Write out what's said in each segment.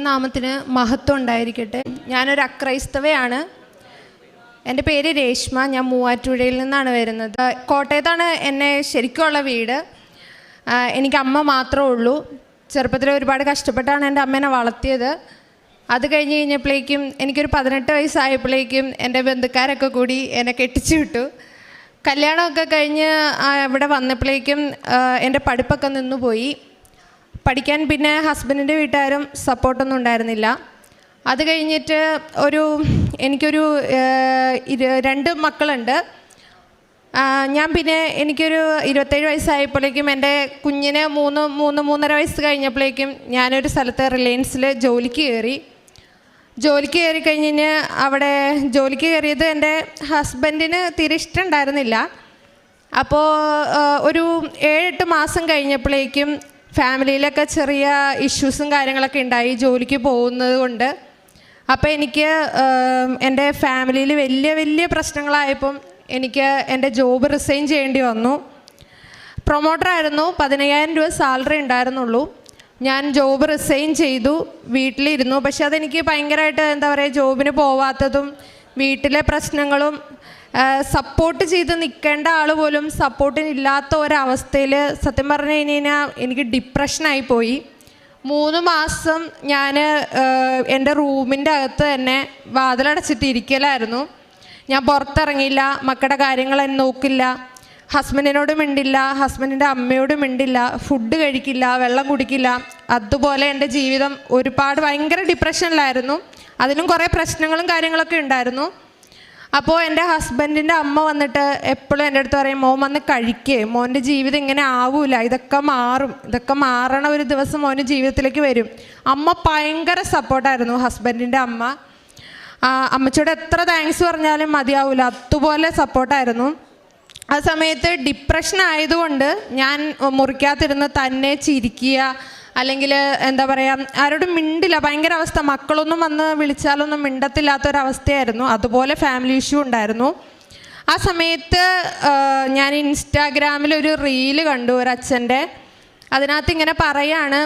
നാമത്തിന് മഹത്വം ഉണ്ടായിരിക്കട്ടെ. ഞാനൊരു അക്രൈസ്തവയാണ്. എന്റെ പേര് രേഷ്മ. ഞാൻ മൂവാറ്റുപുഴയിൽ നിന്നാണ് വരുന്നത്. കോട്ടയത്താണ് എന്നെ ശരിക്കുള്ള വീട്. എനിക്ക് അമ്മ മാത്രമേ ഉള്ളൂ. ചെറുപ്പത്തിൽ ഒരുപാട് കഷ്ടപ്പെട്ടാണ് എന്റെ അമ്മേനെ വളർത്തിയത്. അത് കഴിഞ്ഞ് കഴിഞ്ഞപ്പോഴേക്കും എനിക്കൊരു പതിനെട്ട് വയസ്സായപ്പോഴേക്കും എന്റെ ബന്ധുക്കാരൊക്കെ കൂടി എന്നെ കെട്ടിച്ചു വിട്ടു. കല്യാണമൊക്കെ കഴിഞ്ഞ് ഇവിടെ വന്നപ്പോഴേക്കും എന്റെ പഠിപ്പൊക്കെ നിന്നുപോയി. പഠിക്കാൻ പിന്നെ ഹസ്ബൻഡിന്റെ വീട്ടുകാരും സപ്പോർട്ടൊന്നും ഉണ്ടായിരുന്നില്ല. അത് കഴിഞ്ഞിട്ട് ഒരു എനിക്കൊരു രണ്ട് മക്കളുണ്ട്. ഞാൻ പിന്നെ എനിക്കൊരു ഇരുപത്തേഴ് വയസ്സായപ്പോഴേക്കും എന്റെ കുഞ്ഞിന് മൂന്ന് മൂന്ന് മൂന്നര വയസ്സ് കഴിഞ്ഞപ്പോഴേക്കും ഞാനൊരു സ്ഥലത്ത് റിലയൻസിൽ ജോലിക്ക് കയറി. ജോലിക്ക് കയറി കഴിഞ്ഞ് അവിടെ ജോലിക്ക് കയറിയത് എന്റെ ഹസ്ബൻഡിന് തീരെ ഇഷ്ടമുണ്ടായിരുന്നില്ല. അപ്പോൾ ഒരു ഏഴെട്ട് മാസം കഴിഞ്ഞപ്പോഴേക്കും ഫാമിലിയിലൊക്കെ ചെറിയ ഇഷ്യൂസും കാര്യങ്ങളൊക്കെ ഉണ്ടായി ജോലിക്ക് പോകുന്നത് കൊണ്ട്. അപ്പോൾ എനിക്ക് എന്റെ ഫാമിലിയിൽ വലിയ വലിയ പ്രശ്നങ്ങളായപ്പം എനിക്ക് എന്റെ ജോബ് റിസൈൻ ചെയ്യേണ്ടി വന്നു. പ്രൊമോട്ടറായിരുന്നു പതിനയ്യായിരം രൂപ സാലറി ഉണ്ടായിരുന്നുള്ളൂ. ഞാൻ ജോബ് റിസൈൻ ചെയ്തു. വീട്ടിലിരുന്നു. പക്ഷെ അതെനിക്ക് ഭയങ്കരമായിട്ട് എന്താ പറയുക ജോബിന് പോവാത്തതും വീട്ടിലെ പ്രശ്നങ്ങളും സപ്പോർട്ട് ചെയ്ത് നിൽക്കേണ്ട ആൾ പോലും സപ്പോർട്ടിനില്ലാത്ത ഒരവസ്ഥയിൽ സത്യം പറഞ്ഞു കഴിഞ്ഞ് കഴിഞ്ഞാൽ എനിക്ക് ഡിപ്രഷനായി പോയി. മൂന്ന് മാസം ഞാൻ എന്റെ റൂമിന്റെ അകത്ത് തന്നെ വാതിലടച്ചിട്ട് ഇരിക്കലായിരുന്നു ഞാൻ പുറത്തിറങ്ങിയില്ല മക്കളുടെ കാര്യങ്ങൾ എന്നെ നോക്കില്ല ഹസ്ബൻഡിനോട് മിണ്ടില്ല ഹസ്ബൻഡിന്റെ അമ്മയോട് മിണ്ടില്ല ഫുഡ് കഴിക്കില്ല വെള്ളം കുടിക്കില്ല. അതുപോലെ എന്റെ ജീവിതം ഒരുപാട് ഭയങ്കര ഡിപ്രഷനിലായിരുന്നു അതിനും കുറേ പ്രശ്നങ്ങളും കാര്യങ്ങളൊക്കെ ഉണ്ടായിരുന്നു. അപ്പോൾ എന്റെ ഹസ്ബൻഡിന്റെ അമ്മ വന്നിട്ട് എപ്പോഴും എന്റെ അടുത്ത് പറയും മോൻ വന്ന് കഴിക്കേ. മോന്റെ ജീവിതം ഇങ്ങനെ ആവൂല. ഇതൊക്കെ മാറും. ഇതൊക്കെ മാറണ ഒരു ദിവസം മോന്റെ ജീവിതത്തിലേക്ക് വരും. അമ്മ ഭയങ്കര സപ്പോർട്ടായിരുന്നു ഹസ്ബൻഡിന്റെ അമ്മ. അമ്മച്ചോട് എത്ര താങ്ക്സ് പറഞ്ഞാലും മതിയാവില്ല അതുപോലെ സപ്പോർട്ടായിരുന്നു. ആ സമയത്ത് ഡിപ്രഷൻ ആയതുകൊണ്ട് ഞാൻ മുറിക്കാത്തിരുന്ന് തന്നെ ചിരിക്കുക അല്ലെങ്കിൽ എന്താ പറയുക ആരോടും മിണ്ടില്ല. ഭയങ്കര അവസ്ഥ. മക്കളൊന്നും വന്ന് വിളിച്ചാലൊന്നും മിണ്ടത്തില്ലാത്തൊരവസ്ഥയായിരുന്നു. അതുപോലെ ഫാമിലി ഇഷ്യൂ ഉണ്ടായിരുന്നു. ആ സമയത്ത് ഞാൻ ഇൻസ്റ്റാഗ്രാമിൽ ഒരു റീൽ കണ്ടു ഒരു അച്ഛന്റെ. അതിനകത്ത് ഇങ്ങനെ പറയാണ്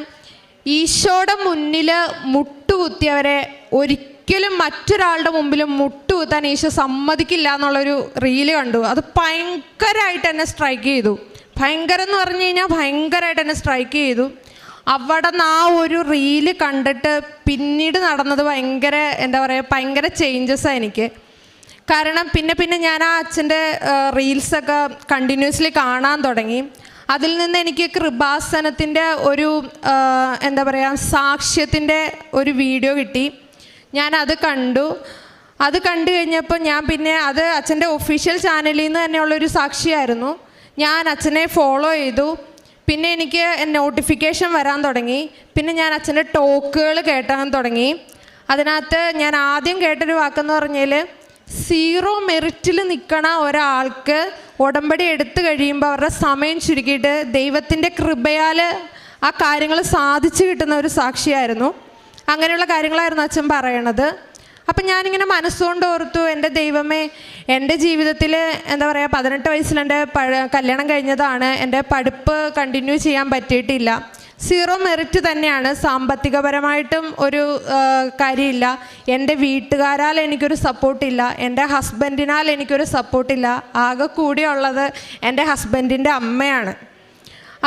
ഈശോയുടെ മുന്നിൽ മുട്ടുകുത്തിയവരെ ഒരിക്കലും മറ്റൊരാളുടെ മുമ്പിൽ മുട്ടുകുത്താൻ ഈശോ സമ്മതിക്കില്ല എന്നുള്ളൊരു റീൽ കണ്ടു. അത് ഭയങ്കരമായിട്ട് എന്നെ സ്ട്രൈക്ക് ചെയ്തു. ഭയങ്കരം എന്ന് പറഞ്ഞു കഴിഞ്ഞാൽ ഭയങ്കരമായിട്ട് എന്നെ സ്ട്രൈക്ക് ചെയ്തു. അവിടെ നിന്ന് ആ ഒരു റീൽ കണ്ടിട്ട് പിന്നീട് നടന്നത് ഭയങ്കര എന്താ പറയുക ഭയങ്കര ചേഞ്ചസാണ് എനിക്ക്. കാരണം പിന്നെ പിന്നെ ഞാൻ ആ അച്ഛന്റെ റീൽസൊക്കെ കണ്ടിന്യൂസ്ലി കാണാൻ തുടങ്ങി. അതിൽ നിന്ന് എനിക്ക് കൃപാസനത്തിന്റെ ഒരു എന്താ പറയുക സാക്ഷ്യത്തിന്റെ ഒരു വീഡിയോ കിട്ടി. ഞാൻ അത് കണ്ടു. അത് കണ്ടു കഴിഞ്ഞപ്പോൾ ഞാൻ പിന്നെ അത് അച്ഛന്റെ ഒഫീഷ്യൽ ചാനലിൽ നിന്ന് തന്നെയുള്ളൊരു സാക്ഷിയായിരുന്നു. ഞാൻ അച്ഛനെ ഫോളോ ചെയ്തു. പിന്നെ എനിക്ക് നോട്ടിഫിക്കേഷൻ വരാൻ തുടങ്ങി. പിന്നെ ഞാൻ അച്ഛന്റെ ടോക്കുകൾ കേട്ടാൻ തുടങ്ങി. അതിനകത്ത് ഞാൻ ആദ്യം കേട്ടൊരു വാക്കെന്ന് പറഞ്ഞാൽ സീറോ മെറിറ്റിൽ നിൽക്കണ ഒരാൾക്ക് ഉടമ്പടി എടുത്തു കഴിയുമ്പോൾ അവരുടെ സമയം ചുരുക്കിയിട്ട് ദൈവത്തിന്റെ കൃപയാൽ ആ കാര്യങ്ങൾ സാധിച്ചു കിട്ടുന്ന ഒരു സാക്ഷിയായിരുന്നു. അങ്ങനെയുള്ള കാര്യങ്ങളായിരുന്നു അച്ഛൻ പറയണത്. അപ്പം ഞാനിങ്ങനെ മനസ്സുകൊണ്ട് ഓർത്തു എന്റെ ദൈവമേ എന്റെ ജീവിതത്തിൽ എന്താ പറയുക പതിനെട്ട് വയസ്സിൽ എന്റെ പഴ കല്യാണം കഴിഞ്ഞതാണ് എന്റെ പഠിപ്പ് കണ്ടിന്യൂ ചെയ്യാൻ പറ്റിയിട്ടില്ല. സീറോ മെറിറ്റ് തന്നെയാണ്. സാമ്പത്തികപരമായിട്ടും ഒരു കാര്യമില്ല. എന്റെ വീട്ടുകാരാൽ എനിക്കൊരു സപ്പോർട്ടില്ല എന്റെ ഹസ്ബൻഡിനാൽ എനിക്കൊരു സപ്പോർട്ടില്ല ആകെ കൂടിയുള്ളത് എന്റെ ഹസ്ബൻഡിന്റെ അമ്മയാണ്.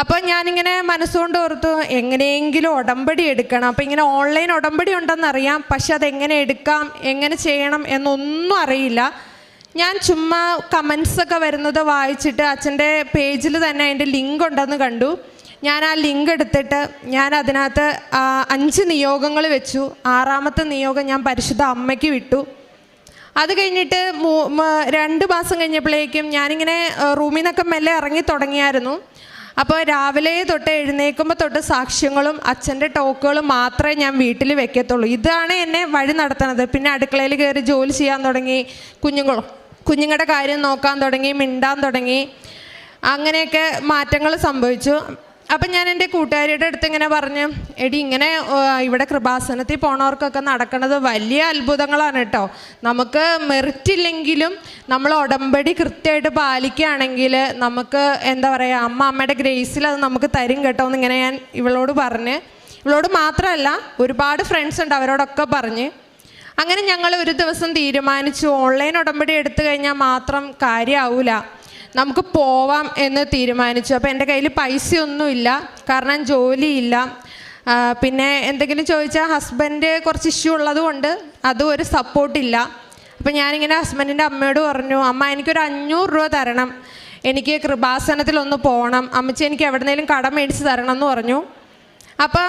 അപ്പോൾ ഞാനിങ്ങനെ മനസ്സുകൊണ്ട് ഓർത്തു എങ്ങനെയെങ്കിലും ഉടമ്പടി എടുക്കണം. അപ്പോൾ ഇങ്ങനെ ഓൺലൈൻ ഉടമ്പടി ഉണ്ടെന്നറിയാം പക്ഷെ അതെങ്ങനെ എടുക്കാം എങ്ങനെ ചെയ്യണം എന്നൊന്നും അറിയില്ല. ഞാൻ ചുമ്മാ കമൻസ് ഒക്കെ വരുന്നത് വായിച്ചിട്ട് അച്ഛന്റെ പേജിൽ തന്നെ അതിന്റെ ലിങ്ക് ഉണ്ടെന്ന് കണ്ടു. ഞാൻ ആ ലിങ്ക് എടുത്തിട്ട് ഞാൻ അതിനകത്ത് അഞ്ച് നിയോഗങ്ങൾ വെച്ചു. ആറാമത്തെ നിയോഗം ഞാൻ പരിശുദ്ധ അമ്മയ്ക്ക് വിട്ടു. അത് കഴിഞ്ഞിട്ട് രണ്ട് മാസം കഴിഞ്ഞപ്പോഴേക്കും ഞാനിങ്ങനെ റൂമിൽ നിന്നൊക്കെ മെല്ലെ ഇറങ്ങി തുടങ്ങിയായിരുന്നു. അപ്പോൾ രാവിലെ തൊട്ട് എഴുന്നേൽക്കുമ്പോൾ തൊട്ട് സാക്ഷ്യങ്ങളും അച്ഛന്റെ ടോക്കുകളും മാത്രമേ ഞാൻ വീട്ടിൽ വെക്കത്തുള്ളൂ. ഇതാണ് എന്നെ വഴി നടത്തുന്നത്. പിന്നെ അടുക്കളയിൽ കയറി ജോലി ചെയ്യാൻ തുടങ്ങി കുഞ്ഞുങ്ങളും കുഞ്ഞുങ്ങളുടെ കാര്യം നോക്കാൻ തുടങ്ങി മിണ്ടാൻ തുടങ്ങി അങ്ങനെയൊക്കെ മാറ്റങ്ങൾ സംഭവിച്ചു. അപ്പം ഞാൻ എന്റെ കൂട്ടുകാരിയുടെ അടുത്ത് ഇങ്ങനെ പറഞ്ഞു എടി ഇങ്ങനെ ഇവിടെ കൃപാസനത്തിൽ പോണവർക്കൊക്കെ നടക്കുന്നത് വലിയ അത്ഭുതങ്ങളാണ് കേട്ടോ. നമുക്ക് മെറിറ്റ് ഇല്ലെങ്കിലും നമ്മൾ ഉടമ്പടി കൃത്യമായിട്ട് പാലിക്കുകയാണെങ്കിൽ നമുക്ക് എന്താ പറയുക അമ്മ അമ്മയുടെ ഗ്രേസിൽ അത് നമുക്ക് തരും കേട്ടോ എന്ന് ഇങ്ങനെ ഞാൻ ഇവളോട് പറഞ്ഞ് ഇവളോട് മാത്രമല്ല ഒരുപാട് ഫ്രണ്ട്സ് ഉണ്ട് അവരോടൊക്കെ പറഞ്ഞ്. അങ്ങനെ ഞങ്ങൾ ഒരു ദിവസം തീരുമാനിച്ചു ഓൺലൈൻ ഉടമ്പടി എടുത്തു കഴിഞ്ഞാൽ മാത്രം കാര്യമാവൂല നമുക്ക് പോവാം എന്ന് തീരുമാനിച്ചു. അപ്പോൾ എന്റെ കയ്യിൽ പൈസയൊന്നുമില്ല. കാരണം ജോലിയില്ല. പിന്നെ എന്തെങ്കിലും ചോദിച്ചാൽ ഹസ്ബൻഡ് കുറച്ച് ഇഷ്യൂ ഉള്ളത് കൊണ്ട് അതും ഒരു സപ്പോർട്ടില്ല അപ്പം ഞാനിങ്ങനെ ഹസ്ബൻഡിന്റെ അമ്മയോട് പറഞ്ഞു അമ്മ എനിക്കൊരു അഞ്ഞൂറ് രൂപ തരണം. എനിക്ക് കൃപാസനത്തിലൊന്ന് പോകണം അമ്മച്ചി എനിക്ക് എവിടെന്നേലും കടം മേടിച്ച് തരണം എന്ന് പറഞ്ഞു അപ്പോൾ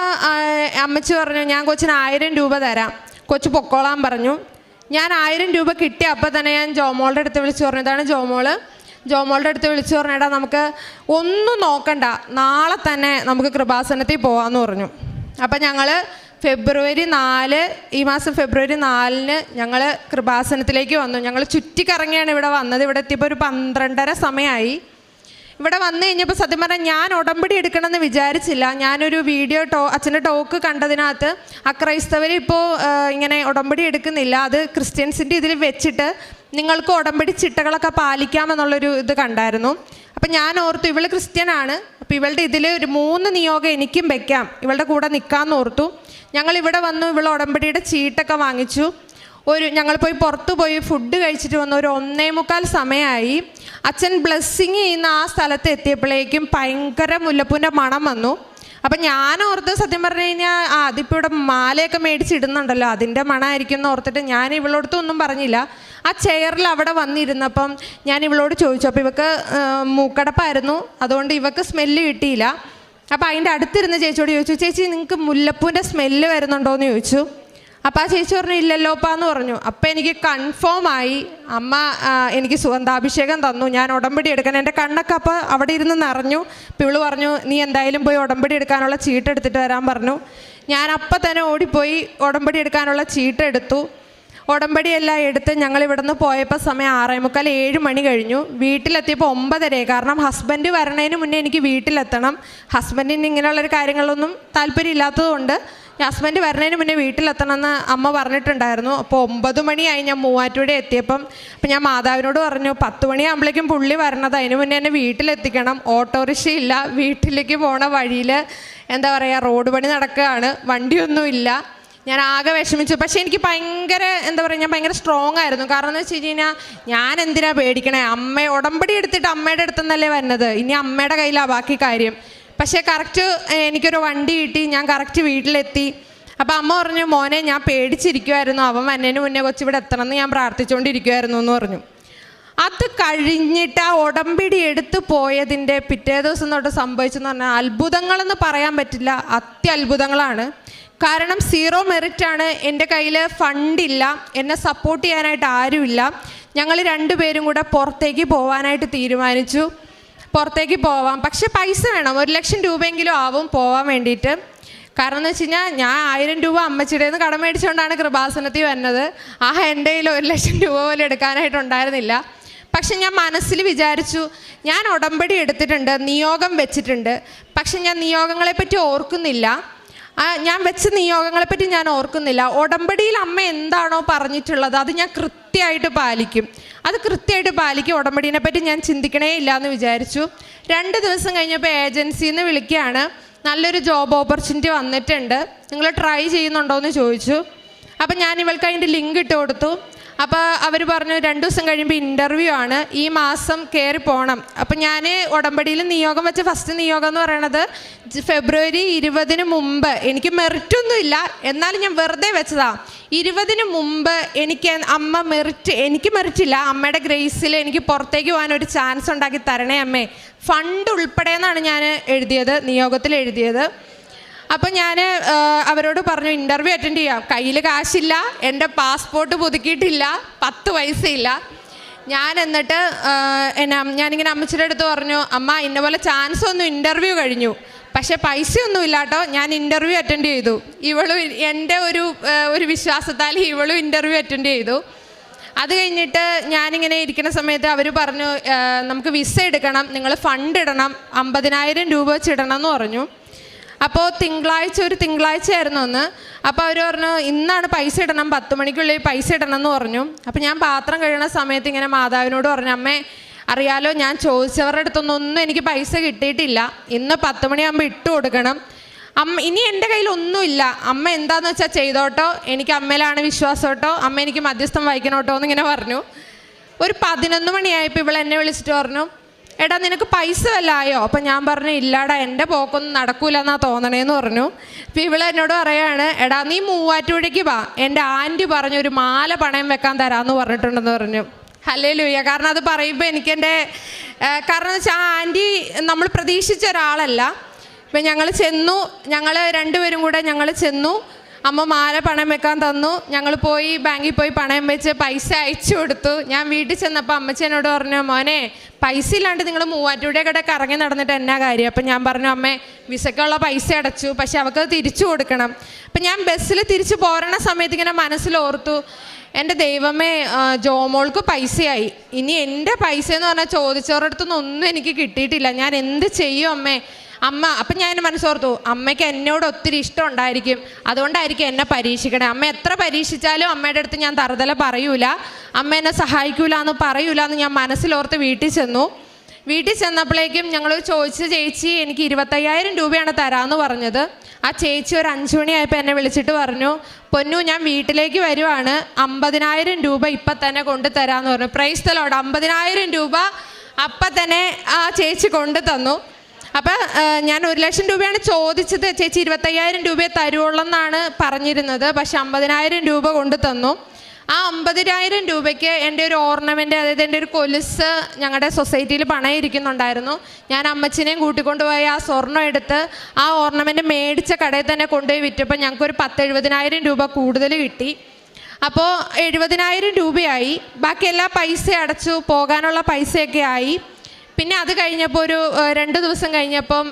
അമ്മച്ചി പറഞ്ഞു ഞാൻ കൊച്ചിന് ആയിരം രൂപ തരാം. കൊച്ചു പൊക്കോളാൻ പറഞ്ഞു. ഞാൻ ആയിരം രൂപ കിട്ടിയ അപ്പോൾ തന്നെ ഞാൻ ജോമോളുടെ അടുത്ത് വിളിച്ച് പറഞ്ഞു ഇതാണ് ജോമോൾ ജോമോളുടെ അടുത്ത് വിളിച്ചു പറഞ്ഞേടാ നമുക്ക് ഒന്നും നോക്കണ്ട. നാളെ തന്നെ നമുക്ക് കൃപാസനത്തിൽ പോകാമെന്ന് പറഞ്ഞു. അപ്പം ഞങ്ങൾ ഫെബ്രുവരി നാല് ഈ മാസം ഫെബ്രുവരി നാലിന് ഞങ്ങൾ കൃപാസനത്തിലേക്ക് വന്നു. ഞങ്ങൾ ചുറ്റിക്കറങ്ങിയാണ് ഇവിടെ വന്നത്. ഇവിടെ എത്തിയപ്പോൾ ഒരു പന്ത്രണ്ടര സമയമായി ഇവിടെ വന്നു കഴിഞ്ഞപ്പോൾ സത്യം പറഞ്ഞാൽ ഞാൻ ഉടമ്പടി എടുക്കണമെന്ന് വിചാരിച്ചില്ല. ഞാനൊരു വീഡിയോ ടോ അച്ഛന്റെ ടോക്ക് കണ്ടതിനകത്ത് അക്രൈസ്തവർ ഇപ്പോൾ ഇങ്ങനെ ഉടമ്പടി എടുക്കുന്നില്ല. അത് ക്രിസ്ത്യൻസിന്റെ ഇതിൽ വെച്ചിട്ട് നിങ്ങൾക്ക് ഉടമ്പടി ചിട്ടകളൊക്കെ പാലിക്കാമെന്നുള്ളൊരു ഇത് കണ്ടായിരുന്നു. അപ്പം ഞാൻ ഓർത്തു ഇവൾ ക്രിസ്ത്യനാണ്. അപ്പോൾ ഇവളുടെ ഇതിൽ ഒരു മൂന്ന് നിയോഗം എനിക്കും വെക്കാം. ഇവളുടെ കൂടെ നിൽക്കാമെന്ന് ഓർത്തു. ഞങ്ങൾ ഇവിടെ വന്നു ഇവൾ ഉടമ്പടിയുടെ ചീട്ടൊക്കെ വാങ്ങിച്ചു. ഒരു ഞങ്ങൾ പോയി പുറത്തു പോയി ഫുഡ് കഴിച്ചിട്ട് വന്ന ഒരു ഒന്നേ മുക്കാൽ സമയമായി. അച്ഛൻ ബ്ലെസ്സിങ് ചെയ്യുന്ന ആ സ്ഥലത്ത് എത്തിയപ്പോഴേക്കും ഭയങ്കര മുല്ലപ്പൂന്റെ മണം വന്നു. അപ്പം ഞാൻ ഓർത്ത് സത്യം പറഞ്ഞു കഴിഞ്ഞാൽ ആ അതിപ്പോൾ ഇവിടെ മാലയൊക്കെ മേടിച്ചിടുന്നുണ്ടല്ലോ അതിന്റെ മണമായിരിക്കും എന്ന് ഓർത്തിട്ട് ഞാൻ ഇവളോടത്ത് ഒന്നും പറഞ്ഞില്ല. ആ ചെയറിൽ അവിടെ വന്നിരുന്നപ്പം ഞാൻ ഇവളോട് ചോദിച്ചു അപ്പോൾ ഇവക്ക് മൂക്കടപ്പായിരുന്നു അതുകൊണ്ട് ഇവക്ക് സ്മെല്ല് കിട്ടിയില്ല. അപ്പോൾ അതിന്റെ അടുത്തിരുന്ന് ചേച്ചിയോട് ചോദിച്ചു ചേച്ചി നിങ്ങൾക്ക് മുല്ലപ്പൂന്റെ സ്മെല്ല് വരുന്നുണ്ടോ എന്ന് ചോദിച്ചു. അപ്പോൾ ആ ചേച്ചി പറഞ്ഞു ഇല്ലല്ലോപ്പാന്ന് പറഞ്ഞു. അപ്പം എനിക്ക് കൺഫേം ആയി. അമ്മ എനിക്ക് സുഗന്ധാഭിഷേകം തന്നു. ഞാൻ ഉടമ്പടി എടുക്കാൻ എന്റെ കണ്ണൊക്കെ അപ്പോൾ അവിടെ ഇരുന്ന് നിറഞ്ഞു. അപ്പോൾ ഇവൾ പറഞ്ഞു നീ എന്തായാലും പോയി ഉടമ്പടി എടുക്കാനുള്ള ചീട്ട് എടുത്തിട്ട് വരാൻ പറഞ്ഞു. ഞാൻ അപ്പം തന്നെ ഓടിപ്പോയി ഉടമ്പടി എടുക്കാനുള്ള ചീട്ട് എടുത്തു ഉടമ്പടിയെല്ലാം എടുത്ത് ഞങ്ങൾ ഇവിടുന്ന് പോയപ്പോൾ സമയം ആറേ മുക്കാൽ ഏഴ് മണി കഴിഞ്ഞു. വീട്ടിലെത്തിയപ്പോൾ ഒമ്പതരയായി. കാരണം ഹസ്ബൻഡ് വരണതിന് മുന്നേ എനിക്ക് വീട്ടിലെത്തണം. ഹസ്ബൻഡിന് ഇങ്ങനെയുള്ളൊരു കാര്യങ്ങളൊന്നും താല്പര്യമില്ലാത്തതുകൊണ്ട് ഹസ്ബൻഡ് വരണതിന് മുന്നേ വീട്ടിലെത്തണമെന്ന് അമ്മ പറഞ്ഞിട്ടുണ്ടായിരുന്നു. അപ്പോൾ ഒമ്പത് മണിയായി ഞാൻ മൂവാറ്റുപുഴ എത്തിയപ്പം. അപ്പം ഞാൻ മാതാവിനോട് പറഞ്ഞു പത്ത് മണിയാകുമ്പോഴേക്കും പുള്ളി വരണത്. അതിന് മുന്നേ എന്നെ വീട്ടിലെത്തിക്കണം. ഓട്ടോറിക്ഷയില്ല. വീട്ടിലേക്ക് പോണ വഴിയിൽ എന്താ പറയുക റോഡ് പണി നടക്കുകയാണ്. വണ്ടിയൊന്നുമില്ല. ഞാൻ ആകെ വിഷമിച്ചു. പക്ഷെ എനിക്ക് ഭയങ്കര എന്താ പറയുക ഞാൻ ഭയങ്കര സ്ട്രോങ് ആയിരുന്നു. കാരണം എന്ന് വെച്ച് കഴിഞ്ഞാൽ ഞാൻ എന്തിനാ പേടിക്കണേ? അമ്മ ഉടമ്പടി എടുത്തിട്ട് അമ്മയുടെ അടുത്തുനിന്നല്ലേ വരുന്നത്? ഇനി അമ്മയുടെ കയ്യിലാണ് ബാക്കി കാര്യം. പക്ഷേ കറക്റ്റ് എനിക്കൊരു വണ്ടി കിട്ടി. ഞാൻ കറക്റ്റ് വീട്ടിലെത്തി. അപ്പം അമ്മ പറഞ്ഞു മോനെ ഞാൻ പേടിച്ചിരിക്കുമായിരുന്നു അവൻ വന്നതിന് മുന്നേ കൊച്ചിവിടെ എത്തണം എന്ന് ഞാൻ പ്രാർത്ഥിച്ചുകൊണ്ടിരിക്കുമായിരുന്നു എന്ന് പറഞ്ഞു. അത് കഴിഞ്ഞിട്ട് ആ ഉടമ്പിടി എടുത്തു പോയതിന്റെ പിറ്റേ ദിവസം തൊട്ട് സംഭവിച്ചെന്ന് പറഞ്ഞാൽ അത്ഭുതങ്ങളെന്ന് പറയാൻ പറ്റില്ല. അത്യത്ഭുതങ്ങളാണ്. കാരണം സീറോ മെറിറ്റ് ആണ് എന്റെ കയ്യിൽ ഫണ്ടില്ല എന്നെ സപ്പോർട്ട് ചെയ്യാനായിട്ട് ആരുമില്ല. ഞങ്ങൾ രണ്ടുപേരും കൂടെ പുറത്തേക്ക് പോകാനായിട്ട് തീരുമാനിച്ചു. പുറത്തേക്ക് പോവാം. പക്ഷെ പൈസ വേണം. ഒരു ലക്ഷം രൂപയെങ്കിലും ആവും പോവാൻ വേണ്ടിയിട്ട്. കാരണം എന്ന് വെച്ച് കഴിഞ്ഞാൽ ഞാൻ ആയിരം രൂപ അമ്മച്ചിയുടെ നിന്ന് കടം മേടിച്ചുകൊണ്ടാണ് കൃപാസനത്തിൽ വരുന്നത്. ആ എന്റെ കയ്യിൽ ഒരു ലക്ഷം രൂപ പോലും എടുക്കാനായിട്ടുണ്ടായിരുന്നില്ല പക്ഷെ ഞാൻ മനസ്സിൽ വിചാരിച്ചു ഞാൻ ഉടമ്പടി എടുത്തിട്ടുണ്ട് നിയോഗം വെച്ചിട്ടുണ്ട്. പക്ഷെ ഞാൻ നിയോഗങ്ങളെപ്പറ്റി ഓർക്കുന്നില്ല. ഞാൻ വെച്ച നിയോഗങ്ങളെ പറ്റി ഞാൻ ഓർക്കുന്നില്ല. ഉടമ്പടിയിൽ അമ്മ എന്താണോ പറഞ്ഞിട്ടുള്ളത് അത് ഞാൻ കൃത്യമായിട്ട് പാലിക്കും. അത് കൃത്യമായിട്ട് പാലിക്കും. ഉടമ്പടീനെ പറ്റി ഞാൻ ചിന്തിക്കണേ ഇല്ല എന്ന് വിചാരിച്ചു. രണ്ട് ദിവസം കഴിഞ്ഞപ്പോൾ ഏജൻസിയിൽ നിന്ന് വിളിക്കുകയാണ്. നല്ലൊരു ജോബ് ഓപ്പർച്യൂണിറ്റി വന്നിട്ടുണ്ട്. നിങ്ങൾ ട്രൈ ചെയ്യുന്നുണ്ടോ എന്ന് ചോദിച്ചു. അപ്പം ഞാൻ ഇവൾക്ക് അതിന്റെ ലിങ്ക് ഇട്ട് കൊടുത്തു. അപ്പോൾ അവർ പറഞ്ഞു രണ്ട് ദിവസം കഴിയുമ്പോൾ ഇന്റർവ്യൂ ആണ്. ഈ മാസം കയറി പോകണം അപ്പം ഞാൻ ഉടമ്പടിയിൽ നിയോഗം വെച്ച ഫസ്റ്റ് നിയോഗം എന്ന് പറയണത് ഫെബ്രുവരി ഇരുപതിന് മുമ്പ് എനിക്ക് മെറിറ്റ് ഒന്നുമില്ല എന്നാലും ഞാൻ വെറുതെ വെച്ചതാ. ഇരുപതിന് മുമ്പ് എനിക്ക് അമ്മ മെറിറ്റ് എനിക്ക് മെറിറ്റില്ല അമ്മയുടെ ഗ്രേസിൽ എനിക്ക് പുറത്തേക്ക് പോകാൻ ഒരു ചാൻസ് ഉണ്ടാക്കി തരണേ അമ്മേ. ഫണ്ട് ഉൾപ്പെടെ എന്നാണ് ഞാൻ എഴുതിയത് നിയോഗത്തിൽ എഴുതിയത്. അപ്പം ഞാൻ അവരോട് പറഞ്ഞു ഇന്റർവ്യൂ അറ്റൻഡ് ചെയ്യാം. കയ്യിൽ കാശില്ല എന്റെ പാസ്പോർട്ട് പുതുക്കിയിട്ടില്ല പത്ത് പൈസയില്ല. ഞാൻ എന്നിട്ട് എന്നാ ഞാനിങ്ങനെ അമ്മച്ചിയുടെ അടുത്ത് പറഞ്ഞു അമ്മ ഇന്ന പോലെ ചാൻസ് ഒന്നും ഇന്റർവ്യൂ കഴിഞ്ഞു. പക്ഷേ പൈസയൊന്നും ഒന്നും ഇല്ലാട്ടോ ഞാൻ ഇന്റർവ്യൂ അറ്റൻഡ് ചെയ്തു. ഇവളും എന്റെ ഒരു ഒരു വിശ്വാസത്താൽ ഇവളും ഇന്റർവ്യൂ അറ്റൻഡ് ചെയ്തു. അത് കഴിഞ്ഞിട്ട് ഞാനിങ്ങനെ ഇരിക്കുന്ന സമയത്ത് അവർ പറഞ്ഞു നമുക്ക് വിസ എടുക്കണം നിങ്ങൾ ഫണ്ട് ഇടണം അമ്പതിനായിരം രൂപ വെച്ച് ഇടണം എന്ന് പറഞ്ഞു. അപ്പോൾ തിങ്കളാഴ്ച ഒരു തിങ്കളാഴ്ച ആയിരുന്നു ഒന്ന് അപ്പോൾ അവർ പറഞ്ഞു ഇന്നാണ് പൈസ ഇടണം പത്ത് മണിക്കുള്ളിൽ പൈസ ഇടണം എന്ന് പറഞ്ഞു. അപ്പോൾ ഞാൻ പാത്രം കഴുകുന്ന സമയത്ത് ഇങ്ങനെ മാതാവിനോട് പറഞ്ഞു അമ്മേ അറിയാലോ ഞാൻ ചോദിച്ചവരുടെ അടുത്തൊന്നും ഒന്നും എനിക്ക് പൈസ കിട്ടിയിട്ടില്ല. ഇന്ന് പത്ത് മണിയാകുമ്പോൾ ഇട്ട് കൊടുക്കണം. അമ്മ ഇനി എന്റെ കയ്യിൽ ഒന്നുമില്ല. അമ്മ എന്താന്ന് വെച്ചാൽ ചെയ്തോട്ടോ? എനിക്ക് അമ്മയിലാണ് വിശ്വാസം കേട്ടോ അമ്മ എനിക്ക് മധ്യസ്ഥം വായിക്കണോട്ടോ എന്നിങ്ങനെ പറഞ്ഞു. ഒരു പതിനൊന്ന് മണിയായപ്പോൾ ഇവൾ എന്നെ വിളിച്ചിട്ട് പറഞ്ഞു എടാ നിനക്ക് പൈസ വല്ല ആയോ? അപ്പം ഞാൻ പറഞ്ഞു ഇല്ലാടാ എന്റെ പോക്കൊന്നും നടക്കൂല എന്നാ തോന്നണേന്ന് പറഞ്ഞു. അപ്പം ഇവിടെ എന്നോട് പറയാണ് എടാ നീ മൂവാറ്റുപുഴയ്ക്ക് വാ. എന്റെ ആന്റി പറഞ്ഞു ഒരു മാല പണയം വെക്കാൻ തരാമെന്ന് പറഞ്ഞിട്ടുണ്ടെന്ന് പറഞ്ഞു. ഹലേ ലൂയ കാരണം അത് പറയുമ്പോൾ എനിക്കെന്റെ ഏഹ്, കാരണം വെച്ചാൽ ആ ആന്റി നമ്മൾ പ്രതീക്ഷിച്ച ഒരാളല്ല. ഇപ്പം ഞങ്ങൾ ചെന്നു ഞങ്ങൾ രണ്ടുപേരും കൂടെ ഞങ്ങൾ ചെന്നു അമ്മ മാല പണയം വെക്കാൻ തന്നു. ഞങ്ങൾ പോയി ബാങ്കിൽ പോയി പണയം വെച്ച് പൈസ അയച്ചു കൊടുത്തു. ഞാൻ വീട്ടിൽ ചെന്നപ്പോൾ അമ്മച്ചനോട് പറഞ്ഞു മോനെ പൈസ ഇല്ലാണ്ട് നിങ്ങൾ മൂവാറ്റുപുഴ കട കറങ്ങി നടന്നിട്ട് എന്നാ കാര്യം? അപ്പം ഞാൻ പറഞ്ഞു അമ്മേ വിസക്കുള്ള പൈസ അടച്ചു. പക്ഷെ അവൾക്ക് തിരിച്ചു കൊടുക്കണം. അപ്പം ഞാൻ ബസ്സിൽ തിരിച്ചു പോരണ സമയത്ത് ഇങ്ങനെ മനസ്സിൽ ഓർത്തു എന്റെ ദൈവമേ ജോമോൾക്ക് പൈസയായി. ഇനി എന്റെ പൈസ എന്ന് പറഞ്ഞാൽ ചോദിച്ചവരുടെ അടുത്തൊന്നും ഒന്നും എനിക്ക് കിട്ടിയിട്ടില്ല. ഞാൻ എന്ത് ചെയ്യും അമ്മേ? അമ്മ അപ്പം ഞാൻ മനസ്സോർത്തു അമ്മയ്ക്ക് എന്നോട് ഒത്തിരി ഇഷ്ടം ഉണ്ടായിരിക്കും. അതുകൊണ്ടായിരിക്കും എന്നെ പരീക്ഷിക്കണേ. അമ്മ എത്ര പരീക്ഷിച്ചാലും അമ്മയുടെ അടുത്ത് ഞാൻ തറുതല പറയൂല. അമ്മ എന്നെ സഹായിക്കൂല എന്ന് പറയൂല എന്ന് ഞാൻ മനസ്സിലോർത്ത് വീട്ടിൽ ചെന്നു. വീട്ടിൽ ചെന്നപ്പോഴേക്കും ഞങ്ങൾ ചോദിച്ച ചേച്ചി എനിക്ക് ഇരുപത്തയ്യായിരം രൂപയാണ് തരാമെന്ന് പറഞ്ഞത്. ആ ചേച്ചി ഒരു അഞ്ചു മണിയായപ്പോൾ എന്നെ വിളിച്ചിട്ട് പറഞ്ഞു പൊന്നു ഞാൻ വീട്ടിലേക്ക് വരുവാണ്. അമ്പതിനായിരം രൂപ ഇപ്പം തന്നെ കൊണ്ട് തരാമെന്ന് പറഞ്ഞു. പ്രൈസ് തലോട് അമ്പതിനായിരം രൂപ അപ്പം തന്നെ ആ ചേച്ചി കൊണ്ടു തന്നു. അപ്പം ഞാൻ ഒരു ലക്ഷം രൂപയാണ് ചോദിച്ചത്. ചേച്ചി ഇരുപത്തയ്യായിരം രൂപയെ തരുവുള്ളൂ എന്നാണ് പറഞ്ഞിരുന്നത്. പക്ഷെ അമ്പതിനായിരം രൂപ കൊണ്ടു തന്നു. ആ അമ്പതിനായിരം രൂപയ്ക്ക് എന്റെ ഒരു ഓർണമെന്റ് അതായത് എന്റെ ഒരു കൊലുസ് ഞങ്ങളുടെ സൊസൈറ്റിയിൽ പണയിരിക്കുന്നുണ്ടായിരുന്നു. ഞാൻ അമ്മച്ചിനെയും കൂട്ടിക്കൊണ്ടുപോയി ആ സ്വർണം എടുത്ത് ആ ഓർണമെന്റ് മേടിച്ച കടയിൽ തന്നെ കൊണ്ടുപോയി വിറ്റപ്പോൾ ഞങ്ങൾക്കൊരു പത്ത് എഴുപതിനായിരം രൂപ കൂടുതൽ കിട്ടി. അപ്പോൾ എഴുപതിനായിരം രൂപയായി. ബാക്കി എല്ലാ പൈസ അടച്ചു. പോകാനുള്ള പൈസയൊക്കെ ആയി. പിന്നെ അത് കഴിഞ്ഞപ്പോൾ ഒരു രണ്ട് ദിവസം കഴിഞ്ഞപ്പം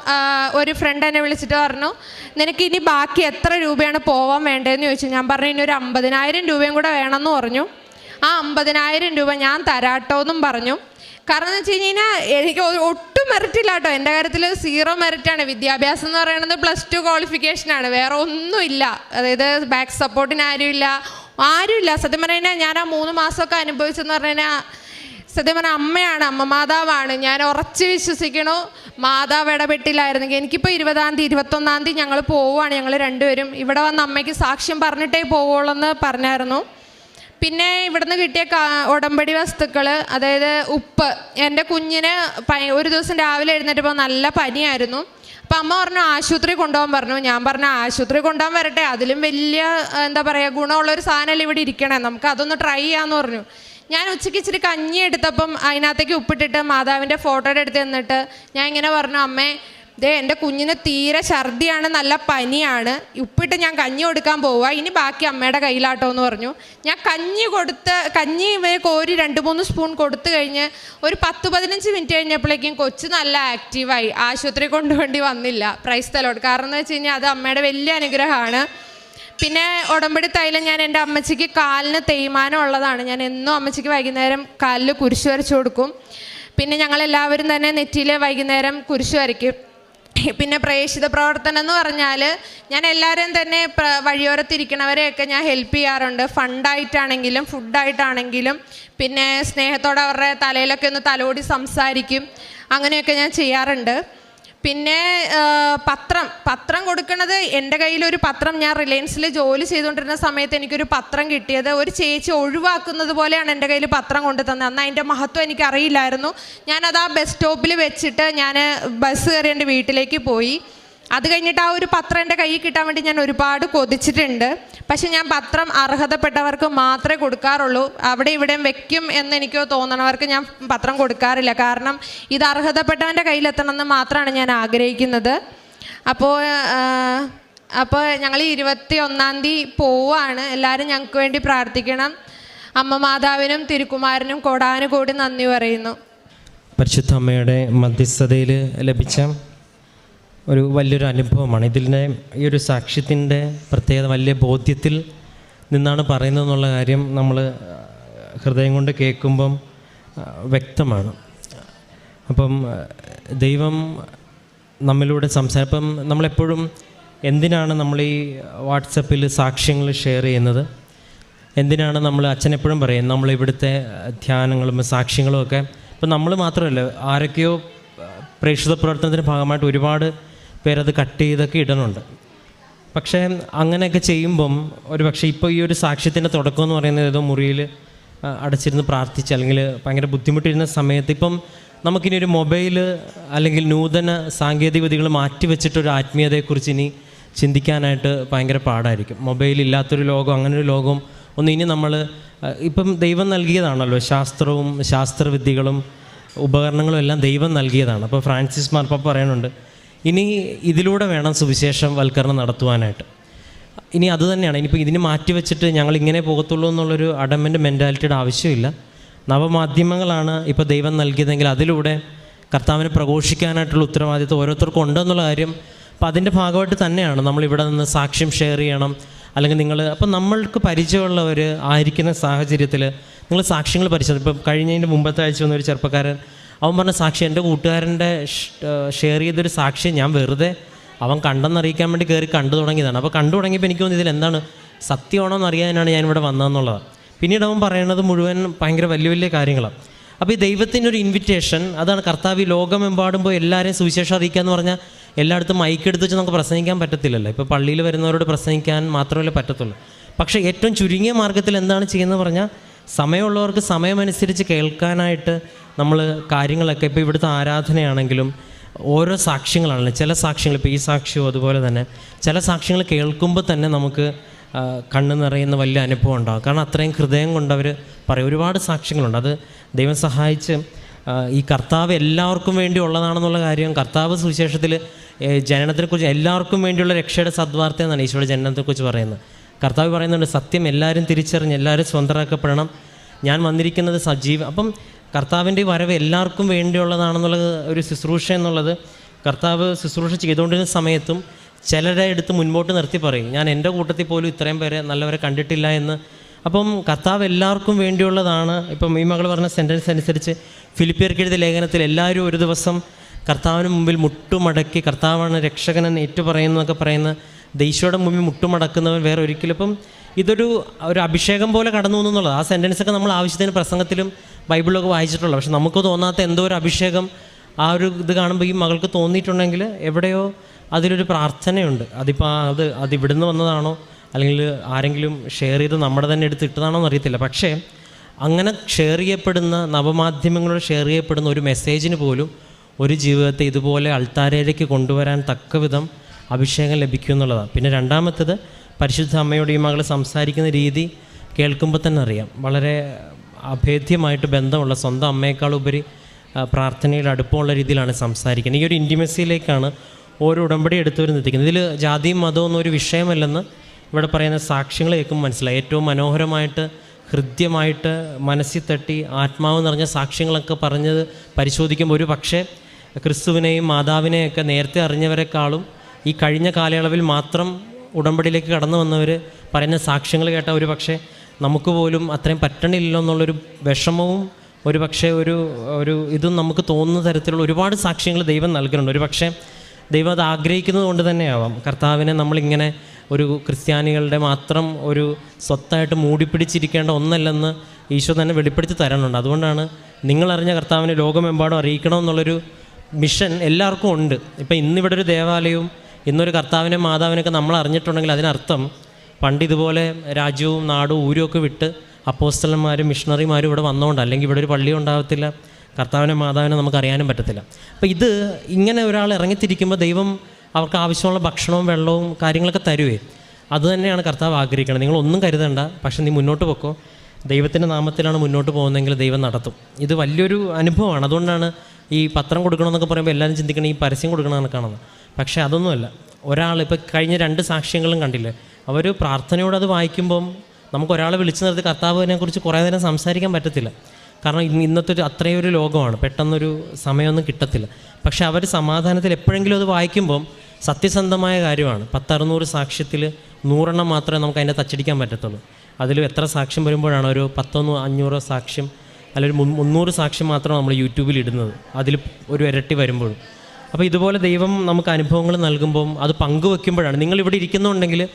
ഒരു ഫ്രണ്ട് എന്നെ വിളിച്ചിട്ട് പറഞ്ഞു നിനക്ക് ഇനി ബാക്കി എത്ര രൂപയാണ് പോവാൻ വേണ്ടതെന്ന് ചോദിച്ചു. ഞാൻ പറഞ്ഞു ഇനി ഒരു അമ്പതിനായിരം രൂപയും കൂടെ വേണമെന്ന് പറഞ്ഞു. ആ അമ്പതിനായിരം രൂപ ഞാൻ തരാട്ടോ എന്നും പറഞ്ഞു. കാരണം എന്ന് വെച്ച് കഴിഞ്ഞാൽ എനിക്ക് ഒട്ടും മെറിറ്റ് ഇല്ല കേട്ടോ എന്റെ കാര്യത്തിൽ സീറോ മെറിറ്റാണ്. വിദ്യാഭ്യാസം എന്ന് പറയുന്നത് പ്ലസ് ടു ക്വാളിഫിക്കേഷനാണ് വേറെ ഒന്നുമില്ല. അതായത് ബാക്ക് സപ്പോർട്ടിന് ആരുമില്ല. ആരുമില്ല. സത്യം പറഞ്ഞു കഴിഞ്ഞാൽ ഞാൻ ആ മൂന്ന് മാസമൊക്കെ അനുഭവിച്ചെന്ന് പറഞ്ഞു കഴിഞ്ഞാൽ സത്യം പറഞ്ഞാൽ അമ്മയാണ് അമ്മ മാതാവാണ്. ഞാൻ ഉറച്ച് വിശ്വസിക്കണു. മാതാവ് ഇടപെട്ടില്ലായിരുന്നെങ്കിൽ എനിക്കിപ്പോൾ ഇരുപതാം തീയതി ഇരുപത്തൊന്നാം തീയതി ഞങ്ങൾ പോവുകയാണ് ഞങ്ങൾ രണ്ടുപേരും ഇവിടെ വന്ന് അമ്മയ്ക്ക് സാക്ഷ്യം പറഞ്ഞിട്ടേ പോവുള്ളൂ എന്ന് പറഞ്ഞായിരുന്നു. പിന്നെ ഇവിടുന്ന് കിട്ടിയ ഉടമ്പടി വസ്തുക്കൾ അതായത് ഉപ്പ്. എന്റെ കുഞ്ഞിന് ഒരു ദിവസം രാവിലെ എഴുന്നേറ്റപ്പോൾ നല്ല പനിയായിരുന്നു. അപ്പം അമ്മ പറഞ്ഞു ആശുപത്രി കൊണ്ടുപോകാൻ പറഞ്ഞു. ഞാൻ പറഞ്ഞു ആശുപത്രി കൊണ്ടുപോകാൻ വരട്ടെ. അതിലും വലിയ എന്താ പറയുക ഗുണമുള്ളൊരു സാധനമല്ല ഇവിടെ ഇരിക്കണേ. നമുക്ക് അതൊന്ന് ട്രൈ ചെയ്യാമെന്ന് പറഞ്ഞു. ഞാൻ ഉച്ചയ്ക്ക് ഇച്ചിരി കഞ്ഞി എടുത്തപ്പം അതിനകത്തേക്ക് ഉപ്പിട്ടിട്ട് മാതാവിന്റെ ഫോട്ടോയുടെ എടുത്ത് തന്നിട്ട് ഞാൻ ഇങ്ങനെ പറഞ്ഞു അമ്മേ ദേ എന്റെ കുഞ്ഞിന് തീരെ ഛർദിയാണ് നല്ല പനിയാണ്. ഉപ്പിട്ട് ഞാൻ കഞ്ഞി കൊടുക്കാൻ പോവുക ഇനി ബാക്കി അമ്മയുടെ കയ്യിലാട്ടോ എന്ന് പറഞ്ഞു. ഞാൻ കഞ്ഞി കൊടുത്ത് കഞ്ഞി കോരി രണ്ട് മൂന്ന് സ്പൂൺ കൊടുത്തു കഴിഞ്ഞ് ഒരു പത്ത് പതിനഞ്ച് മിനിറ്റ് കഴിഞ്ഞപ്പോഴേക്കും കൊച്ചു നല്ല ആക്റ്റീവായി ആശുപത്രി കൊണ്ടുവേണ്ടി വന്നില്ല. പ്രൈസ് തലോട്ട് കാരണം എന്ന് വെച്ച് കഴിഞ്ഞാൽ അത് അമ്മയുടെ വലിയ അനുഗ്രഹമാണ്. പിന്നെ ഉടമ്പടി തൈലം ഞാൻ എന്റെ അമ്മച്ചിക്ക് കാലിന് തേയ്മാനം ഉള്ളതാണ്. ഞാൻ എന്നും അമ്മച്ചിക്ക് വൈകുന്നേരം കാലിൽ കുരിശ് വരച്ചു കൊടുക്കും. പിന്നെ ഞങ്ങളെല്ലാവരും തന്നെ നെറ്റിയിൽ വൈകുന്നേരം കുരിശ് വരയ്ക്കും. പിന്നെ പ്രേക്ഷിത പ്രവർത്തനം എന്ന് പറഞ്ഞാൽ ഞാൻ എല്ലാവരെയും തന്നെ വഴിയോരത്തിരിക്കണവരെയൊക്കെ ഞാൻ ഹെൽപ്പ് ചെയ്യാറുണ്ട്. ഫണ്ടായിട്ടാണെങ്കിലും ഫുഡായിട്ടാണെങ്കിലും പിന്നെ സ്നേഹത്തോടെ അവരുടെ തലയിലൊക്കെ ഒന്ന് തലോടി സംസാരിക്കും. അങ്ങനെയൊക്കെ ഞാൻ ചെയ്യാറുണ്ട്. പിന്നെ പത്രം. പത്രം കൊടുക്കുന്നത് എന്റെ കയ്യിലൊരു പത്രം. ഞാൻ റിലയൻസിൽ ജോലി ചെയ്തുകൊണ്ടിരുന്ന സമയത്ത് എനിക്കൊരു പത്രം കിട്ടിയത്. ഒരു ചേച്ചി ഒഴിവാക്കുന്നത് പോലെയാണ് എന്റെ കയ്യിൽ പത്രം കൊണ്ടു തന്നത് അന്ന് അതിന്റെ മഹത്വം എനിക്ക് അറിയില്ലായിരുന്നു ഞാനത് ആ ബസ് സ്റ്റോപ്പിൽ വെച്ചിട്ട് ഞാൻ ബസ് കയറി എന്റെ വീട്ടിലേക്ക് പോയി. അത് കഴിഞ്ഞിട്ട് ആ ഒരു പത്രം എന്റെ കയ്യിൽ കിട്ടാൻ വേണ്ടി ഞാൻ ഒരുപാട് കൊതിച്ചിട്ടുണ്ട്. പക്ഷെ ഞാൻ പത്രം അർഹതപ്പെട്ടവർക്ക് മാത്രമേ കൊടുക്കാറുള്ളൂ. അവിടെ ഇവിടെയും വെക്കും എന്ന് എനിക്കോ തോന്നണവർക്ക് ഞാൻ പത്രം കൊടുക്കാറില്ല. കാരണം ഇത് അർഹതപ്പെട്ടവന്റെ കയ്യിലെത്തണമെന്ന് മാത്രമാണ് ഞാൻ ആഗ്രഹിക്കുന്നത്. അപ്പോൾ അപ്പോൾ ഞങ്ങൾ ഇരുപത്തി ഒന്നാം തീയതി പോവുകയാണ്. എല്ലാവരും ഞങ്ങൾക്ക് വേണ്ടി പ്രാർത്ഥിക്കണം. അമ്മ മാതാവിനും തിരുക്കുമാരനും കോടാനുകൂടി നന്ദി പറയുന്നു. പരിശുദ്ധ അമ്മയുടെ മധ്യസ്ഥതയിൽ ലഭിച്ച ഒരു വലിയൊരു അനുഭവമാണ്. ഇതിന്റെ ഈ ഒരു സാക്ഷ്യത്തിന്റെ പ്രത്യേകത വലിയ ബോധ്യത്തിൽ നിന്നാണ് പറയുന്നത് എന്നുള്ള കാര്യം നമ്മൾ ഹൃദയം കൊണ്ട് കേൾക്കുമ്പം വ്യക്തമാണ്. അപ്പം ദൈവം നമ്മളിലൂടെ സംസാരം ഇപ്പം നമ്മളെപ്പോഴും എന്തിനാണ് നമ്മൾ ഈ വാട്സപ്പിൽ സാക്ഷ്യങ്ങൾ ഷെയർ ചെയ്യുന്നത്? എന്തിനാണ് നമ്മൾ അച്ഛനെപ്പോഴും പറയും നമ്മൾ ഇവിടുത്തെ ധ്യാനങ്ങളും സാക്ഷ്യങ്ങളും ഒക്കെ ഇപ്പം നമ്മൾ മാത്രമല്ല ആരൊക്കെയോ പ്രേക്ഷിത പ്രവർത്തനത്തിന്റെ ഭാഗമായിട്ട് ഒരുപാട് പേരത് കട്ട് ചെയ്തൊക്കെ ഇടണുണ്ട്. പക്ഷേ അങ്ങനെയൊക്കെ ചെയ്യുമ്പം ഒരു പക്ഷേ ഇപ്പോൾ ഈ ഒരു സാക്ഷ്യത്തിന്റെ തുടക്കം എന്ന് പറയുന്നത് ഏതോ മുറിയിൽ അടച്ചിരുന്ന് പ്രാർത്ഥിച്ച് അല്ലെങ്കിൽ ഭയങ്കര ബുദ്ധിമുട്ടിരുന്ന സമയത്ത് ഇപ്പം നമുക്കിനി ഒരു മൊബൈൽ അല്ലെങ്കിൽ നൂതന സാങ്കേതിക വിദ്യകൾ മാറ്റി വെച്ചിട്ടൊരു ആത്മീയതയെക്കുറിച്ച് ഇനി ചിന്തിക്കാനായിട്ട് ഭയങ്കര പാടായിരിക്കും. മൊബൈൽ ഇല്ലാത്തൊരു ലോകം അങ്ങനെ ഒരു ലോകം ഒന്ന് ഇനി നമ്മൾ ഇപ്പം ദൈവം നൽകിയതാണല്ലോ ശാസ്ത്രവും ശാസ്ത്രവിദ്യകളും ഉപകരണങ്ങളും എല്ലാം ദൈവം നൽകിയതാണ്. അപ്പോൾ ഫ്രാൻസിസ് മാർപ്പ പറയുന്നുണ്ട് ഇനി ഇതിലൂടെ വേണം സുവിശേഷം വൽക്കരണം നടത്തുവാനായിട്ട്. ഇനി അത് തന്നെയാണ്. ഇനിയിപ്പോൾ ഇതിന് മാറ്റി വെച്ചിട്ട് ഞങ്ങൾ ഇങ്ങനെ പോകത്തുള്ളൂ എന്നുള്ളൊരു അഡമന്റ് മെന്റാലിറ്റിയുടെ ആവശ്യമില്ല. നവമാധ്യമങ്ങളാണ് ഇപ്പോൾ ദൈവം നൽകിയതെങ്കിൽ അതിലൂടെ കർത്താവിനെ പ്രഘോഷിക്കാനായിട്ടുള്ള ഉത്തരവാദിത്വം ഓരോരുത്തർക്കും ഉണ്ടെന്നുള്ള കാര്യം അപ്പോൾ അതിന്റെ ഭാഗമായിട്ട് തന്നെയാണ്. നമ്മളിവിടെ നിന്ന് സാക്ഷ്യം ഷെയർ ചെയ്യണം. അല്ലെങ്കിൽ നിങ്ങൾ അപ്പം നമ്മൾക്ക് പരിചയമുള്ളവർ ആയിരിക്കുന്ന സാഹചര്യത്തിൽ നിങ്ങൾ സാക്ഷ്യങ്ങൾ പരിശോധിക്കും ഇപ്പം കഴിഞ്ഞതിന്റെ മുമ്പത്തെ ആഴ്ച വന്ന ഒരു ചെറുപ്പക്കാരൻ അവൻ പറഞ്ഞ സാക്ഷി എന്റെ കൂട്ടുകാരന്റെ ഷെയർ ചെയ്തൊരു സാക്ഷി ഞാൻ വെറുതെ അവൻ കണ്ടെന്നറിയിക്കാൻ വേണ്ടി കയറി കണ്ടു തുടങ്ങിയതാണ്. അപ്പോൾ കണ്ടു തുടങ്ങിയപ്പോൾ എനിക്ക് തോന്നി എന്താണ്? സത്യമാണോ എന്നറിയാനാണ് ഞാൻ ഇവിടെ വന്നതെന്നുള്ളത് പിന്നീട് അവൻ പറയുന്നത് മുഴുവൻ ഭയങ്കര വലിയ വലിയ കാര്യങ്ങളാണ്. അപ്പോൾ ഈ ദൈവത്തിന്റെ ഒരു ഇൻവിറ്റേഷൻ അതാണ് കർത്താവ് ലോകമെമ്പാടും പോയി എല്ലാവരെയും സുവിശേഷം അറിയിക്കുക എന്ന് പറഞ്ഞാൽ എല്ലായിടത്തും മൈക്ക് എടുത്ത് വെച്ച് നമുക്ക് പ്രസംഗിക്കാൻ പറ്റത്തില്ലല്ലോ. ഇപ്പോൾ പള്ളിയിൽ വരുന്നവരോട് പ്രസംഗിക്കാൻ മാത്രമല്ലേ പറ്റത്തുള്ളൂ. പക്ഷേ ഏറ്റവും ചുരുങ്ങിയ മാർഗത്തിൽ എന്താണ് ചെയ്യുന്നത് പറഞ്ഞാൽ സമയമുള്ളവർക്ക് സമയമനുസരിച്ച് കേൾക്കാനായിട്ട് നമ്മൾ കാര്യങ്ങളൊക്കെ ഇപ്പോൾ ഇവിടുത്തെ ആരാധനയാണെങ്കിലും ഓരോ സാക്ഷ്യങ്ങളാണല്ലോ. ചില സാക്ഷ്യങ്ങൾ ഇപ്പോൾ ഈ സാക്ഷ്യവും അതുപോലെ തന്നെ ചില സാക്ഷ്യങ്ങൾ കേൾക്കുമ്പോൾ തന്നെ നമുക്ക് കണ്ണു നിറയുന്ന വലിയ അനുഭവം ഉണ്ടാകും കാരണം അത്രയും ഹൃദയം കൊണ്ട് അവർ പറയും. ഒരുപാട് സാക്ഷ്യങ്ങളുണ്ട്. അത് ദൈവം സഹായിച്ച് ഈ കർത്താവ് എല്ലാവർക്കും വേണ്ടി ഉള്ളതാണെന്നുള്ള കാര്യം കർത്താവ് സുവിശേഷത്തിൽ ജനനത്തെക്കുറിച്ച് എല്ലാവർക്കും വേണ്ടിയുള്ള രക്ഷയുടെ സദ്വാർത്ത എന്നാണ് ഈശോയുടെ ജനനത്തെക്കുറിച്ച് പറയുന്നത്. കർത്താവ് പറയുന്നുണ്ട് സത്യം എല്ലാവരും തിരിച്ചറിഞ്ഞ് എല്ലാവരും സ്വന്തമാക്കപ്പെടണം ഞാൻ വന്നിരിക്കുന്നത് സജീവ അപ്പം കർത്താവിന്റെ വരവ് എല്ലാവർക്കും വേണ്ടിയുള്ളതാണെന്നുള്ളത് ഒരു ശുശ്രൂഷ എന്നുള്ളത് കർത്താവ് ശുശ്രൂഷ ചെയ്തുകൊണ്ടിരുന്ന സമയത്തും ചിലരെ എടുത്ത് മുൻപോട്ട് നിർത്തി പറയും ഞാൻ എന്റെ കൂട്ടത്തിൽ പോലും ഇത്രയും പേരെ നല്ലവരെ കണ്ടിട്ടില്ല എന്ന്. അപ്പം കർത്താവ് എല്ലാവർക്കും വേണ്ടിയുള്ളതാണ്. ഇപ്പം ഈ മകൾ പറഞ്ഞ സെന്റൻസ് അനുസരിച്ച് ഫിലിപ്പിയർക്ക് എഴുതിയ ലേഖനത്തിൽ എല്ലാവരും ഒരു ദിവസം കർത്താവിന് മുമ്പിൽ മുട്ടുമടക്കി കർത്താവാണ് രക്ഷകനെന്ന് ഏറ്റുപറയുന്നതൊക്കെ പറയുന്ന ദൈശോയുടെ മുമ്പിൽ മുട്ടുമടക്കുന്നവൻ വേറെ ഒരിക്കലും ഇപ്പം ഇതൊരു ഒരു അഭിഷേകം പോലെ കടന്നു എന്നുള്ളത് ആ സെന്റൻസൊക്കെ നമ്മൾ ആവശ്യത്തിന് പ്രസംഗത്തിലും ബൈബിളിലൊക്കെ വായിച്ചിട്ടുള്ളൂ പക്ഷെ നമുക്ക് തോന്നാത്ത എന്തോ ഒരു അഭിഷേകം ആ ഒരു ഇത് കാണുമ്പോൾ ഈ മകൾക്ക് തോന്നിയിട്ടുണ്ടെങ്കിൽ എവിടെയോ അതിലൊരു പ്രാർത്ഥനയുണ്ട്. അതിപ്പോൾ അത് അത് വന്നതാണോ? അല്ലെങ്കിൽ ആരെങ്കിലും ഷെയർ ചെയ്ത് നമ്മുടെ തന്നെ എടുത്ത് ഇട്ടതാണോ എന്നറിയത്തില്ല. പക്ഷേ അങ്ങനെ ഷെയർ ചെയ്യപ്പെടുന്ന നവമാധ്യമങ്ങളോട് ഷെയർ ചെയ്യപ്പെടുന്ന ഒരു മെസ്സേജിന് പോലും ഒരു ജീവിതത്തെ ഇതുപോലെ അൾത്താരയിലേക്ക് കൊണ്ടുവരാൻ തക്കവിധം അഭിഷേകം ലഭിക്കും എന്നുള്ളതാണ് പിന്നെ രണ്ടാമത്തേത് പരിശുദ്ധ അമ്മയോട് ഈ മകൾ സംസാരിക്കുന്ന രീതി കേൾക്കുമ്പോൾ തന്നെ അറിയാം. വളരെ അഭേദ്യമായിട്ട് ബന്ധമുള്ള സ്വന്തം അമ്മയേക്കാൾ ഉപരി പ്രാർത്ഥനയിൽ അടുപ്പമുള്ള രീതിയിലാണ് സംസാരിക്കുന്നത്. ഈ ഒരു ഇന്റിമസിയിലേക്കാണ് ഓരോ ഉടമ്പടി എടുത്തവരും എത്തിക്കുന്നത് ഇതിൽ ജാതിയും മതവും ഒന്നും ഒരു വിഷയമല്ലെന്ന് ഇവിടെ പറയുന്ന സാക്ഷ്യങ്ങൾ കേൾക്കുമ്പോൾ മനസ്സിലായി. ഏറ്റവും മനോഹരമായിട്ട് ഹൃദ്യമായിട്ട് മനസ്സിൽ തട്ടി ആത്മാവ് നിറഞ്ഞ സാക്ഷ്യങ്ങളൊക്കെ പറഞ്ഞത് പരിശോധിക്കുമ്പോൾ ഒരു പക്ഷേ ക്രിസ്തുവിനെയും മാതാവിനെയൊക്കെ നേരത്തെ അറിഞ്ഞവരെക്കാളും ഈ കഴിഞ്ഞ കാലയളവിൽ മാത്രം ഉടമ്പടിയിലേക്ക് കടന്നു വന്നവർ പറയുന്ന സാക്ഷ്യങ്ങൾ കേട്ട ഒരു പക്ഷേ നമുക്ക് പോലും അത്രയും പറ്റണില്ലല്ലോ എന്നുള്ളൊരു വിഷമവും ഒരു പക്ഷേ ഒരു ഒരു ഇതും നമുക്ക് തോന്നുന്ന തരത്തിലുള്ള ഒരുപാട് സാക്ഷ്യങ്ങൾ ദൈവം നൽകുന്നുണ്ട്. ഒരു പക്ഷേ ദൈവം അത് ആഗ്രഹിക്കുന്നത് കൊണ്ട് തന്നെയാവാം. കർത്താവിനെ നമ്മളിങ്ങനെ ഒരു ക്രിസ്ത്യാനികളുടെ മാത്രം ഒരു സ്വത്തായിട്ട് മൂടിപ്പിടിച്ചിരിക്കേണ്ട ഒന്നല്ലെന്ന് ഈശോ തന്നെ വെളിപ്പെടുത്തി തരാനുണ്ട് അതുകൊണ്ടാണ് നിങ്ങളറിഞ്ഞ കർത്താവിനെ ലോകമെമ്പാടും അറിയിക്കണമെന്നുള്ളൊരു മിഷൻ എല്ലാവർക്കും ഉണ്ട്. ഇപ്പം ഇന്നിവിടെ ഒരു ദേവാലയവും ഇന്നൊരു കർത്താവിനെ മാതാവിനെയൊക്കെ നമ്മൾ അറിഞ്ഞിട്ടുണ്ടെങ്കിൽ അതിനർത്ഥം പണ്ട് ഇതുപോലെ രാജ്യവും നാടും ഊരും ഒക്കെ വിട്ട് അപ്പോസ്റ്റലന്മാരും മിഷണറിമാരും ഇവിടെ വന്നുകൊണ്ട് അല്ലെങ്കിൽ ഇവിടെ ഒരു പള്ളി ഉണ്ടാകത്തില്ല കർത്താവിനെ മാതാവിനെ നമുക്ക് അറിയാനും പറ്റത്തില്ല. അപ്പോൾ ഇത് ഇങ്ങനെ ഒരാൾ ഇറങ്ങിത്തിരിക്കുമ്പോൾ ദൈവം അവർക്ക് ആവശ്യമുള്ള ഭക്ഷണവും വെള്ളവും കാര്യങ്ങളൊക്കെ തരുവേ. അതുതന്നെയാണ് കർത്താവ് ആഗ്രഹിക്കുന്നത് നിങ്ങളൊന്നും കരുതണ്ട പക്ഷേ നീ മുന്നോട്ട് പൊക്കോ. ദൈവത്തിന്റെ നാമത്തിലാണ് മുന്നോട്ട് പോകുന്നതെങ്കിൽ ദൈവം നടത്തും. ഇത് വലിയൊരു അനുഭവമാണ്. അതുകൊണ്ടാണ് ഈ പത്രം കൊടുക്കണമെന്നൊക്കെ പറയുമ്പോൾ എല്ലാവരും ചിന്തിക്കണം ഈ പരസ്യം കൊടുക്കണമെന്ന് കാണുന്നത് പക്ഷേ അതൊന്നുമല്ല. ഒരാൾ ഇപ്പോൾ കഴിഞ്ഞ രണ്ട് സാക്ഷ്യങ്ങളും കണ്ടില്ലേ? അവർ പ്രാർത്ഥനയോട് അത് വായിക്കുമ്പം നമുക്ക് ഒരാളെ വിളിച്ചു നിർത്തി കർത്താവിനെ കുറിച്ച് കുറേ നേരം സംസാരിക്കാൻ പറ്റത്തില്ല. കാരണം ഇന്ന് ഇന്നത്തെ ഒരു അത്രയും ഒരു ലോകമാണ്. പെട്ടെന്നൊരു സമയമൊന്നും കിട്ടത്തില്ല. പക്ഷെ അവർ സമാധാനത്തിൽ എപ്പോഴെങ്കിലും അത് വായിക്കുമ്പം സത്യസന്ധമായ കാര്യമാണ്. പത്തറുന്നൂറ് സാക്ഷ്യത്തിൽ നൂറെണ്ണം മാത്രമേ നമുക്ക് അതിനെ തച്ചടിക്കാൻ പറ്റത്തുള്ളൂ. അതിൽ എത്ര സാക്ഷ്യം വരുമ്പോഴാണ് ഒരു പത്തൊന്നോ അഞ്ഞൂറോ സാക്ഷ്യം അല്ലെങ്കിൽ മുന്നൂറ് സാക്ഷ്യം മാത്രമാണ് നമ്മൾ യൂട്യൂബിൽ ഇടുന്നത്. അതിൽ ഒരു ഇരട്ടി വരുമ്പോഴും. അപ്പോൾ ഇതുപോലെ ദൈവം നമുക്ക് അനുഭവങ്ങൾ നൽകുമ്പം അത് പങ്കുവെക്കുമ്പോഴാണ്. നിങ്ങൾ ഇവിടെ ഇരിക്കുന്നുണ്ടെങ്കിൽ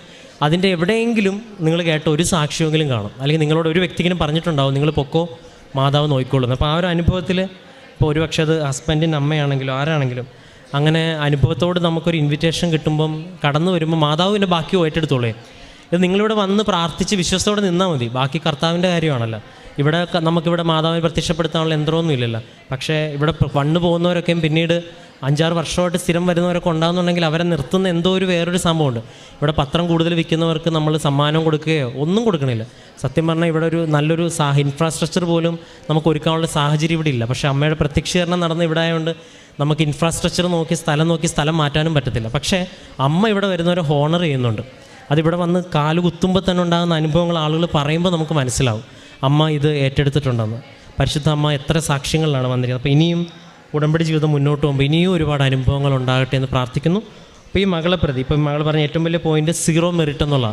അതിന്റെ എവിടെയെങ്കിലും നിങ്ങൾ കേട്ട ഒരു സാക്ഷ്യമെങ്കിലും കാണും. അല്ലെങ്കിൽ നിങ്ങളോട് ഒരു വ്യക്തിക്കും പറഞ്ഞിട്ടുണ്ടാവും നിങ്ങൾ പൊക്കോ മാതാവ് നോക്കിക്കൊള്ളുന്നു അപ്പോൾ ആ ഒരു അനുഭവത്തിൽ ഇപ്പോൾ ഒരുപക്ഷെ അത് ഹസ്ബൻഡിന്റെ അമ്മയാണെങ്കിലും ആരാണെങ്കിലും അങ്ങനെ അനുഭവത്തോട് നമുക്കൊരു ഇൻവിറ്റേഷൻ കിട്ടുമ്പം കടന്നു വരുമ്പോൾ മാതാവ് പിന്നെ ബാക്കി ഏറ്റെടുത്തോളേ ഇത് നിങ്ങളിവിടെ വന്ന് പ്രാർത്ഥിച്ച് വിശ്വസത്തോടെ നിന്നാൽ മതി. ബാക്കി കർത്താവിന്റെ കാര്യമാണല്ലോ. ഇവിടെ നമുക്കിവിടെ മാതാവിനെ പ്രത്യക്ഷപ്പെടുത്താനുള്ള യന്ത്രമൊന്നും ഇല്ലല്ലോ. പക്ഷേ ഇവിടെ വണ്ണു പോകുന്നവരൊക്കെയും പിന്നീട് അഞ്ചാറ് വർഷമായിട്ട് സ്ഥിരം വരുന്നവരൊക്കെ ഉണ്ടാകുന്നുണ്ടെങ്കിൽ അവരെ നിർത്തുന്ന എന്തോ ഒരു വേറൊരു സംഭവമുണ്ട്. ഇവിടെ പത്രം കൂടുതൽ വിൽക്കുന്നവർക്ക് നമ്മൾ സമ്മാനം കൊടുക്കുകയോ ഒന്നും കൊടുക്കണില്ല. സത്യം പറഞ്ഞാൽ ഇവിടെ ഒരു നല്ലൊരു സാഹ ഇൻഫ്രാസ്ട്രക്ചർ പോലും നമുക്ക് ഒരുക്കാനുള്ള സാഹചര്യം ഇവിടെ ഇല്ല. പക്ഷേ അമ്മയുടെ പ്രത്യക്ഷീകരണം നടന്ന് ഇവിടെ ആയതുകൊണ്ട് നമുക്ക് ഇൻഫ്രാസ്ട്രക്ചർ നോക്കി സ്ഥലം നോക്കി സ്ഥലം മാറ്റാനും പറ്റത്തില്ല. പക്ഷേ അമ്മ ഇവിടെ വരുന്നവരെ ഹോണർ ചെയ്യുന്നുണ്ട്. അതിവിടെ വന്ന് കാൽ കുത്തുമ്പോൾ തന്നെ ഉണ്ടാകുന്ന അനുഭവങ്ങൾ ആളുകൾ പറയുമ്പോൾ നമുക്ക് മനസ്സിലാവും. അമ്മ ഇത് ഏറ്റെടുത്തിട്ടുണ്ടെന്ന്. പരിശുദ്ധ അമ്മ എത്ര സാക്ഷ്യങ്ങളിലാണ് വന്നിരിക്കുന്നത്. അപ്പോൾ ഇനിയും ഉടമ്പടി ജീവിതം മുന്നോട്ട് പോകുമ്പോൾ ഇനിയും ഒരുപാട് അനുഭവങ്ങൾ ഉണ്ടാകട്ടെ എന്ന് പ്രാർത്ഥിക്കുന്നു. അപ്പോൾ ഈ മകളെ പ്രതി ഇപ്പോൾ മകൾ പറഞ്ഞ ഏറ്റവും വലിയ പോയിന്റ് സീറോ മെറിറ്റ് എന്നുള്ള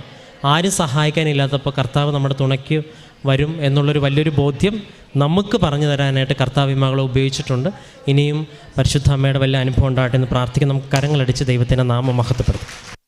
ആരും സഹായിക്കാനില്ലാത്തപ്പോൾ കർത്താവ് നമ്മുടെ തുണയ്ക്ക് വരും എന്നുള്ളൊരു വലിയൊരു ബോധ്യം നമുക്ക് പറഞ്ഞു തരാനായിട്ട് കർത്താവ് ഈ മകളെ ഉപയോഗിച്ചിട്ടുണ്ട്. ഇനിയും പരിശുദ്ധ അമ്മയുടെ വലിയ അനുഭവം ഉണ്ടാകട്ടെ എന്ന് പ്രാർത്ഥിക്കുന്നു. നമുക്ക് കരങ്ങളടിച്ച് ദൈവത്തിന്റെ നാമം മഹത്വപ്പെടുത്തും.